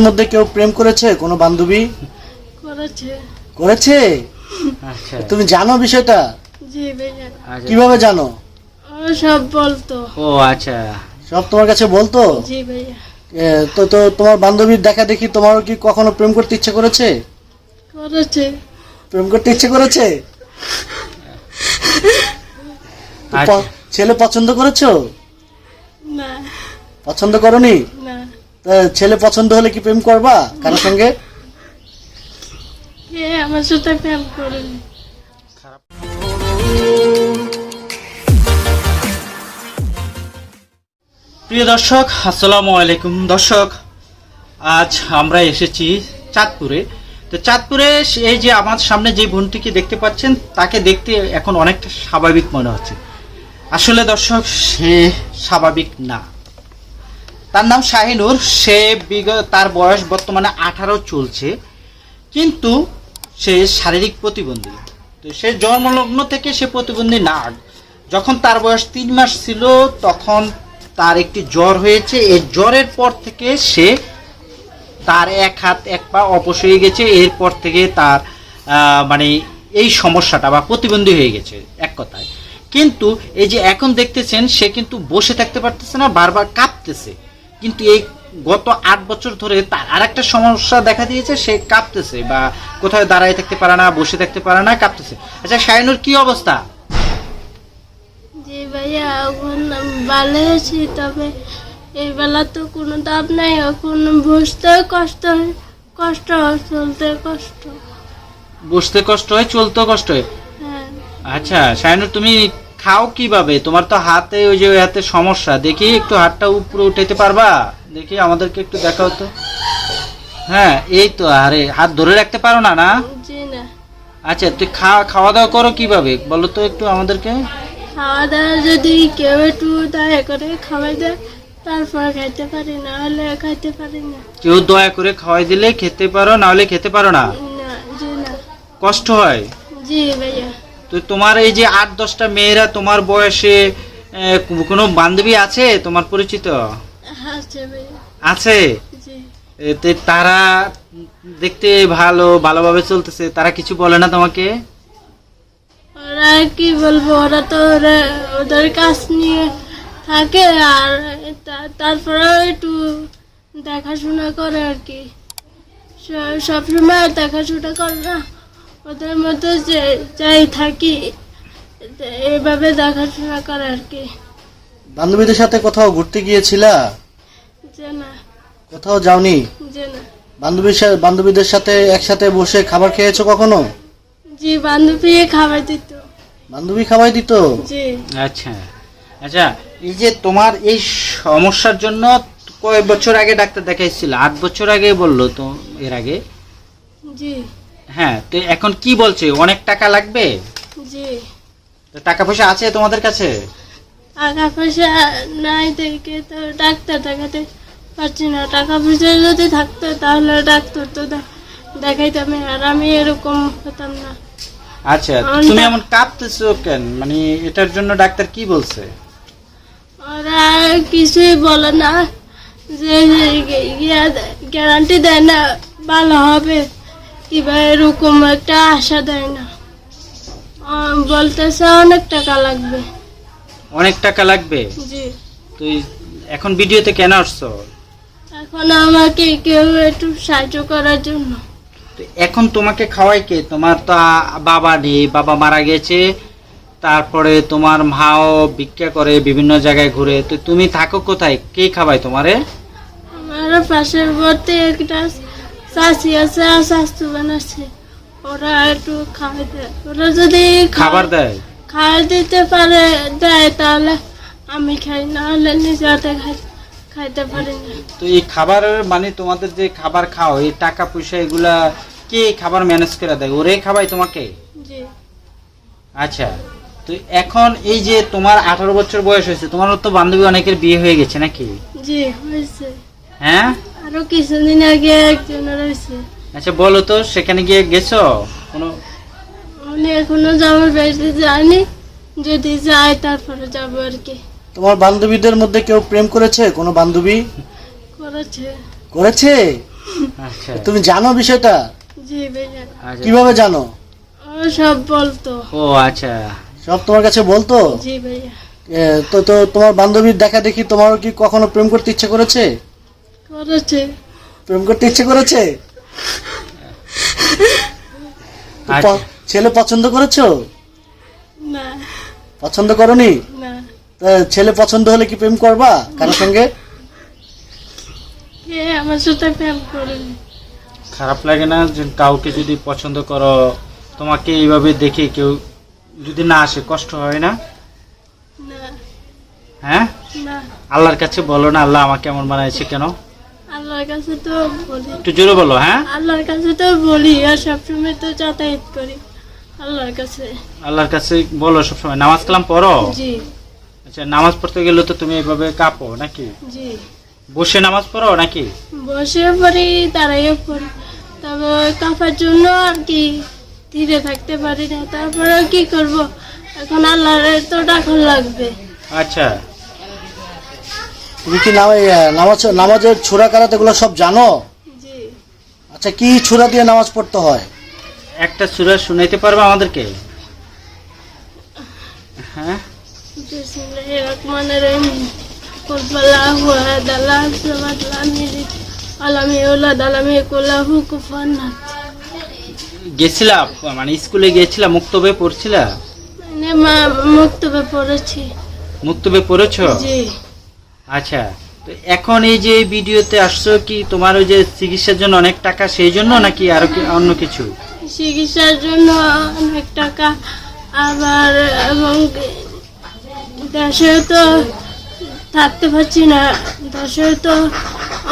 বান্ধবীদের মধ্যে কেউ প্রেম করেছে? কোনো বান্ধবী? করেছে। করেছে? আচ্ছা। তুমি জানো বিষয়টা? জি ভাইয়া আচ্ছা। কীভাবে জানো? ও সব বলতো। ও আচ্ছা। সব তোমার কাছে বলতো? জি ভাইয়া। তো তো তোমার বান্ধবীর দেখা দেখি তোমার কি কখনো প্রেম করতে ইচ্ছে করেছে? করেছে। প্রেম করতে ইচ্ছে করেছে? আচ্ছা। ছেলে পছন্দ করেছ? না। পছন্দ করনি? ছেলে পছন্দ হলে কি প্রেম করবা কারোর সঙ্গে? আমার সাথে প্রেম করেনি প্রিয় দর্শক আসসালামু আলাইকুম। দর্শক আজ আমরা এসেছি চাঁদপুরে। তো চাঁদপুরে এই যে আমার সামনে যে বোনটিকে দেখতে পাচ্ছেন তাকে দেখতে এখন অনেকটা স্বাভাবিক মনে হচ্ছে। আসলে দর্শক সে স্বাভাবিক না। তার নাম শাহিনুর। সে বিগত, তার বয়স বর্তমানে আঠারো চলছে। কিন্তু সে শারীরিক প্রতিবন্ধী। তো সে জন্মলগ্ন থেকে সে প্রতিবন্ধী না। যখন তার বয়স তিন মাস ছিল, তখন তার একটি জ্বর হয়েছে। এই জ্বরের পর থেকে সে তার এক হাত, এক পা অপস হয়ে গেছে। এরপর থেকে তার মানে এই সমস্যাটা বা প্রতিবন্ধী হয়ে গেছে এক কথায়। কিন্তু এই যে এখন দেখতেছেন, সে কিন্তু বসে থাকতে পারতেছে না, বারবার কাঁপতেছে। কিন্তু এই গত আট বছর ধরে তার আর একটা সমস্যা দেখা দিয়েছে সে কাঁপতেছে বা কোথাও দাঁড়ায় থাকতে পারে না বসে থাকতে পারে না কাঁপতেছে। আচ্ছা শাইনুর কি অবস্থা? জি ভাইয়া এখন ভালো আছি তবে এই বেলা তো কোনো দাম নাই এখন বসতে কষ্ট হয় কষ্ট হয় চলতে কষ্ট। বসতে কষ্ট হয় চলতেও কষ্ট হয়? হ্যাঁ। আচ্ছা শাইনুর তুমি খাও কীভাবে? তোমার তো হাতে ওই যে ওই হাতে সমস্যা। দেখি একটু হাতটা উপরে উঠাইতে পারবা? দেখি আমাদেরকে একটু দেখাও তো। হ্যাঁ এই তো আরে হাত ধরে রাখতে পারো না না? আচ্ছা তুই খাওয়া খাওয়া দাওয়া করো কীভাবে? বলো তো একটু আমাদেরকে। খাওয়া দাওয়া যদি কেউ একটু দয়া করে খাওয়াই দেয় তারপর খাইতে পারি না হলে খাইতে পারি না। কেউ দয়া করে খাওয়াই দিলে খেতে পারো না হলে খেতে পারো না। কষ্ট হয়? জি ভাইয়া। তো তোমার এই যে আট দশটা মেয়েরা তোমার বয়সে কোনো বান্ধবী আছে তোমার পরিচিত? আছে তারা দেখতে ভালো ভালোভাবে চলতেছে তারা কিছু বলে না তোমাকে? ওরা কি বলব ওরা তো ওদের কাজ নিয়ে থাকে আর তারপরে একটু দেখাশোনা করে আর কি। সবসময় দেখাশোনা করে না। ওদের মধ্যে যে যাই থাকি এইভাবে দেখাশোনা করে আর কি। বান্ধবীদের সাথে কোথাও ঘুরতে গিয়েছিলা? যে না। কোথাও যাওনি? যে না। বান্ধবীর সা- বান্ধবীদের সাথে একসাথে বসে খাবার খেয়েছো কখনো? জি বান্ধবী খাবার দিত। বান্ধবী খাওয়াই দিত? জি। আচ্ছা। আচ্ছা এই যে তোমার এই সমস্যার জন্য কয়েক বছর আগে ডাক্তার দেখাইছিল আট বছর আগে বলল তো এর আগে? জি। হ্যাঁ তো এখন কি বলছে? অনেক টাকা লাগবে? জি। তো টাকা পয়সা আছে তোমাদের কাছে? টাকা পয়সা নাই দেখে তো ডাক্তার দেখাতে পারছি না। টাকা পয়সা যদি থাকতো তাহলে ডাক্তার তো দেখাইতাম আর আমি এরকম হতাম না। আচ্ছা তুমি এমন কাঁপতেছো কেন? মানে এটার জন্য ডাক্তার কি বলছে? ওরা কিছুই বলে না। যে গ্যারান্টি দেয় না ভালো হবে। কিংবা এরকম একটা আশা দেয় না। বলতেছে অনেক টাকা লাগবে। অনেক টাকা লাগবে? জি। তুই এখন ভিডিওতে কেন আসছো? এখন আমাকে কেউ একটু সাহায্য করার জন্য। তো এখন তোমাকে খাওয়াই কে? তোমার তো বাবা নেই বাবা মারা গেছে তারপরে তোমার মাও ভিক্ষা করে বিভিন্ন জায়গায় ঘুরে। তো তুমি থাকো কোথায়? কে খাওয়ায় তোমারে? আমার পাশের বর্তে একটা চাষি আছে আর আছে ওরা একটু খাওয়াই দেয় ওরা যদি খাবার দেয়? খাওয়াই দিতে পারে দেয় তাহলে আমি খাই না হলে নিজে হাতে খাই খাইতে পারি না। তো এই খাবার মানে তোমাদের যে খাবার খাও এই টাকা পয়সা এগুলা কে খাবার ম্যানেজ করে দেয়? ওরে খাওয়াই তোমাকে? জি। আচ্ছা তো এখন এই যে তোমার আঠারো বছর বয়স হয়েছে তোমার তো বান্ধবী অনেকের বিয়ে হয়ে গেছে নাকি? জি হয়েছে। হ্যাঁ? আরও কিছুদিন আগে একজনের হয়েছে আচ্ছা বলো তো সেখানে গিয়ে গেছো? কোনো উনি এখনও যাওয়ার বাড়িতে যায়নি যদি যায় তারপরে যাব আর কি। তোমার বান্ধবীদের মধ্যে কেউ প্রেম করেছে? কোনো বান্ধবী? করেছে। করেছে? আচ্ছা। তুমি জানো বিষয়টা? জি ভাইয়া আচ্ছা। কীভাবে জানো? ও সব বলতো। ও আচ্ছা। সব তোমার কাছে বলতো? জি ভাইয়া। তো তো তোমার বান্ধবীর দেখা দেখি তোমারও কি কখনো প্রেম করতে ইচ্ছে করেছে? করেছে। প্রেম করতে ইচ্ছে করেছে? ছেলে পছন্দ করেছ? না। পছন্দ করনি? না। তা ছেলে পছন্দ হলে কি প্রেম করবা কারোর সঙ্গে? কে আমার সাথে প্রেম করেনি খারাপ লাগে না যে কাউকে যদি পছন্দ করো তোমাকে এইভাবে দেখে কেউ যদি না আসে কষ্ট হয় না? না। হ্যাঁ? আল্লাহর কাছে বলো না আল্লাহ আমাকে এমন বানাইছে কেন? আল্লাহর কাছে তো বলি। একটু জোরে বলো হ্যাঁ? আল্লাহর কাছে তো বলি আর সবসময় তো যাতায়াত করি। আল্লাহর কাছে। আল্লাহর কাছে বলো সবসময়। নামাজ কালাম পড়ো? জি। আচ্ছা নামাজ পড়তে গেলে তো তুমি এইভাবে কাঁপো নাকি? জি। বসে নামাজ পড়ো নাকি? বসে পড়ি দাঁড়াইয়ে পড়ি। তবে কাঁপার জন্য আর কি ধীরে থাকতে পারি না। তারপরে কি করব? এখন আল্লাহর তো ডাকন লাগবে। আচ্ছা। তুমি কি নামা- নামাজ নামাজের ছোড়া কারাতে এগুলো সব জানো? আচ্ছা কি ছোড়া দিয়ে নামাজ পড়তে হয়? একটা সুরা শুনাইতে পারবে আমাদেরকে? হ্যাঁ? বিসমিল্লাহির রহমানির রহিম। কুল ফাল্লাহু আহাদ আল্লাহু সামাদ লাম ইয়ালিদ ওয়ালাম ইউলাদ ওয়ালাম ইয়াকুল লাহু কুফুয়ান গেছিলা মানে স্কুলে গেছিলা মুক্তবে পড়ছিলা? মানে মুক্তবে পড়েছি। মুক্তবে পড়েছো? জি। আচ্ছা তো এখন এই যে ভিডিওতে আসছো কি তোমার ওই যে চিকিৎসার জন্য অনেক টাকা সেই জন্য নাকি আরও কি অন্য কিছু? চিকিৎসার জন্য অনেক টাকা আবার এবং দেশে তো থাকতে পারছি না দেশে তো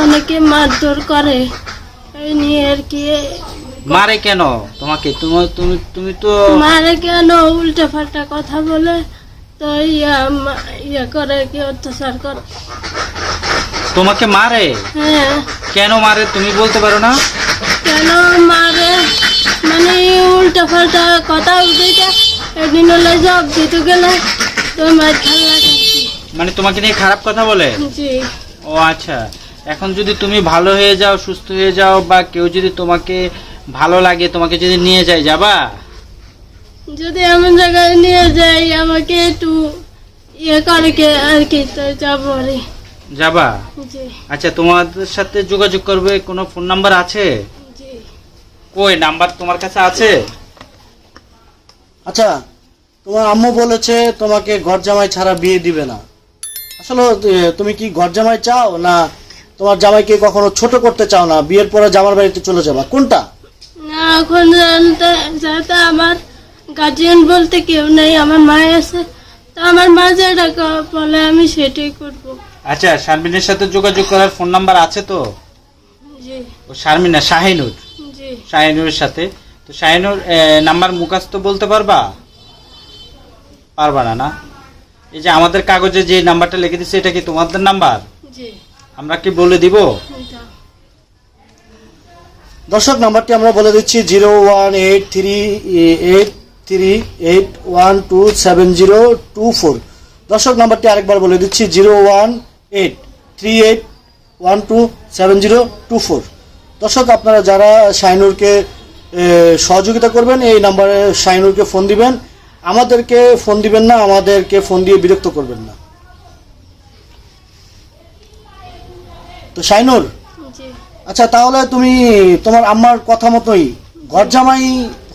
অনেকে মারধর করে এই নিয়ে আর কি। মারে কেন তোমাকে? তুমি তুমি তুমি তো মারে কেন? উল্টা পাল্টা কথা বলে তো ইয়া ইয়া করে কি অত্যাচার করে। তোমাকে মারে? হ্যাঁ। কেন মারে তুমি বলতে পারো না? কেন মারে? মানে উল্টা পাল্টা কথা উঠেছে এদিন হলে জব দিতে গেলে তো মার খেলা মানে তোমাকে নিয়ে খারাপ কথা বলে? জি। ও আচ্ছা। এখন যদি তুমি ভালো হয়ে যাও সুস্থ হয়ে যাও বা কেউ যদি তোমাকে ভালো লাগে তোমাকে যদি নিয়ে যায় যাবা? যদি এমন জায়গায় নিয়ে যাই আমাকে একটু ইয়ে করে কে আর কি তো যাব রে যাবা? জি। আচ্ছা তোমাদের সাথে যোগাযোগ করবে কোনো ফোন নাম্বার আছে? জি। কই নাম্বার তোমার কাছে আছে? আচ্ছা তোমার আম্মু বলেছে তোমাকে ঘর জামাই ছাড়া বিয়ে দিবে না। আসলে তুমি কি ঘর জামাই চাও না তোমার জামাইকে কখনো ছোট করতে চাও না? বিয়ের পরে জামার বাড়িতে চলে যাবা। কোনটা? না এখন জানতে যেহেতু আমার গার্জিয়ান বলতে কেউ নেই আমার মা আছে। তো আমার মা যেটা ক- বলে আমি সেটাই করব। আচ্ছা শারমিনের সাথে যোগাযোগ করার ফোন নাম্বার আছে তো? জি। ও শারমিনা শাহিনুর? জি। শাহিনুরের সাথে। তো শাহিনুর নাম্বার মুখাস্ত বলতে পারবা? পারবা না না? এই যে আমাদের কাগজে যে নাম্বারটা লিখে দিচ্ছে এটা কি তোমাদের নাম্বার? জি। আমরা কি বলে দিব? দর্শক নাম্বারটি আমরা বলে দিচ্ছি zero one eight three eight three eight one two seven zero two four দর্শক নাম্বারটি আরেকবার বলে দিচ্ছি zero one eight three eight one two seven zero two four দর্শক আপনারা যারা শাইনুরকে সহযোগিতা করবেন এই নাম্বারে শাইনুরকে ফোন দিবেন। আমাদেরকে ফোন দিবেন না আমাদেরকে ফোন দিয়ে বিরক্ত করবেন না। তো শাইনুর আচ্ছা তাহলে তুমি তোমার আম্মার কথা মতোই ঘর জামাই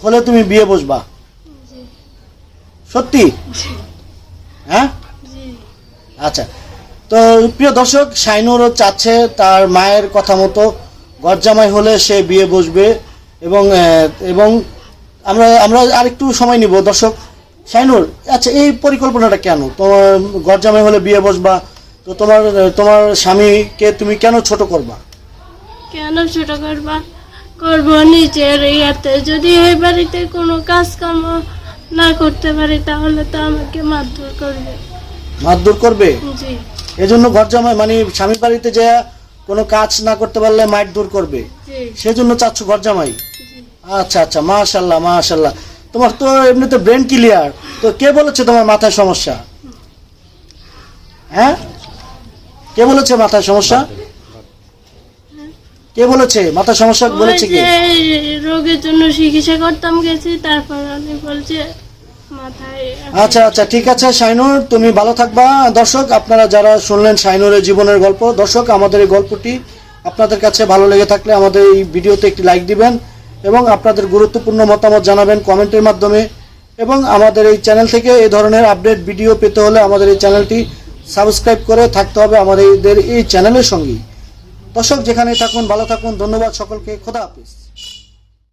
হলে তুমি বিয়ে বসবা। সত্যি? হ্যাঁ? আচ্ছা। তো প্রিয় দর্শক শাইনুরও চাচ্ছে তার মায়ের কথা মতো। গরজামাই হলে সে বিয়ে বসবে এবং এবং আমরা আমরা আরেকটু সময় নিব। দর্শক, শাইনুর আচ্ছা এই পরিকল্পনাটা কেন? তোমার গরজামাই হলে বিয়ে বসবা, তো তোমার তোমার স্বামীকে তুমি কেন ছোট করবা? কেন ছোট করবা? করব নিজের ইয়াতে। যদি এই বাড়িতে কোনো কাজ কর্ম না করতে পারি তাহলে তো আমাকে মারধর করবে। মারধর করবে? জি। এজন্য ঘর জামাই মানে স্বামী বাড়িতে যে কোনো কাজ না করতে পারলে মাইট দূর করবে সেজন্য চাচ্ছ ঘর জামাই আচ্ছা আচ্ছা মাশাল্লাহ মাশাল্লাহ। তোমার তো এমনিতে ব্রেন ক্লিয়ার। তো কে বলেছে তোমার মাথায় সমস্যা? হ্যাঁ? কে বলেছে মাথায় সমস্যা? কে বলেছে? মাথা সমস্যা বলেছে কে? রোগের জন্য চিকিৎসা করতাম গেছি তারপর উনি বলছে আচ্ছা আচ্ছা ঠিক আছে শাইনুর তুমি ভালো থাকবা। দর্শক আপনারা যারা শুনলেন শাইনুরের জীবনের গল্প দর্শক আমাদের এই গল্পটি আপনাদের কাছে ভালো লেগে থাকলে আমাদের এই ভিডিওতে একটি লাইক দিবেন এবং আপনাদের গুরুত্বপূর্ণ মতামত জানাবেন কমেন্টের মাধ্যমে। এবং আমাদের এই চ্যানেল থেকে এই ধরনের আপডেট ভিডিও পেতে হলে আমাদের এই চ্যানেলটি সাবস্ক্রাইব করে থাকতে হবে আমাদের এই চ্যানেলের সঙ্গেই। দর্শক যেখানে থাকুন ভালো থাকুন ধন্যবাদ সকলকে খোদা হাফিজ।